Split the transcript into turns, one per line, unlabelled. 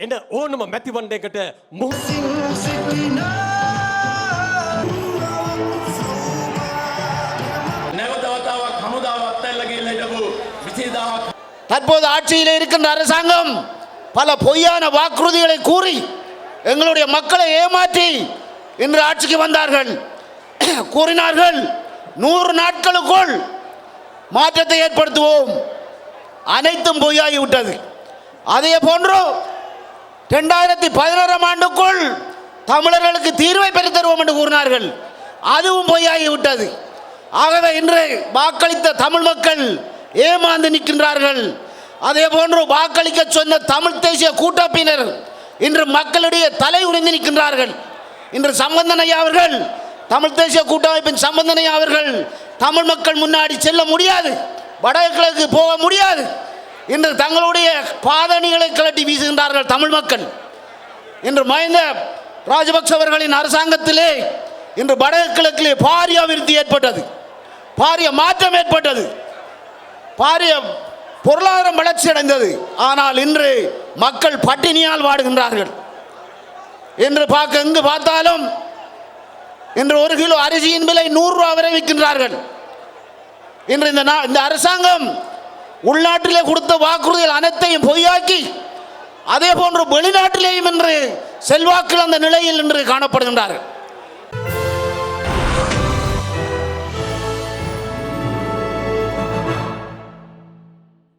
එන ඕනම මැතිවන්නයකට මුහු
නැවත වතාවක් හමුදාවක් අත්හැරලා හිටපු 20000ක්
தற்போது ஆட்சியில் இருக்கின்ற அரசாங்கம் பல பொய்யான வாக்குறுதிகளை கூறி எங்களுடைய மக்களை ஏமாற்றி இன்று ஆட்சிக்கு வந்தார்கள் கூறினார்கள் நூறு நாட்களுக்குள் மாற்றத்தை ஏற்படுத்துவோம் அனைத்தும் பொய்யாகிவிட்டது அதே போன்று ரெண்டாயிரத்தி பதினோராம் ஆண்டுக்குள் தமிழர்களுக்கு தீர்வை பெற்றுத் தருவோம் என்று கூறினார்கள். அதுவும் பொய்யாகிவிட்டது ஆகவே இன்று வாக்களித்த தமிழ் மக்கள் ஏமாந்து நிற்கின்றார்கள். அதே போன்று வாக்களிக்க சொன்ன தமிழ் தேசிய கூட்டப்பினர் இன்று மக்களிடையே தலை உடைந்து நிற்கின்றார்கள். இன்று சம்பந்தனை அவர்கள் தமிழ் தேசிய கூட்டமைப்பின் சம்பந்தனை அவர்கள் தமிழ் மக்கள் முன்னாடி செல்ல முடியாது. வடகிழக்கு போக முடியாது. இன்று தங்களுடைய பாதணிகளை கலட்டி வீசுகின்றார்கள் தமிழ் மக்கள். இன்று மஹிந்த ராஜபக்ச அவர்களின் அரசாங்கத்திலே இன்று வடகிழக்கிலே பாரிய அபிவிருத்தி ஏற்பட்டது. பாரிய மாற்றம் ஏற்பட்டது. பாரிய பொருளாதாரம் வளர்ச்சி அடைந்தது. ஆனால் இன்று மக்கள் பட்டினியால் வாடுகின்றார்கள். என்று பார்க்க எங்கு பார்த்தாலும் இன்று ஒரு கிலோ அரிசியின் விலை நூறு ரூபா வரை விற்கின்றார்கள். இன்று இந்த நா- இந்த அரசாங்கம் உள்நாட்டிலே கொடுத்த வாக்குறுதிகள் அனைத்தையும் பொய்யாக்கி அதே போன்று வெளிநாட்டிலேயும் இன்று செல்வாக்கில் அந்த நிலையில் இன்று காணப்படுகின்றார்கள்.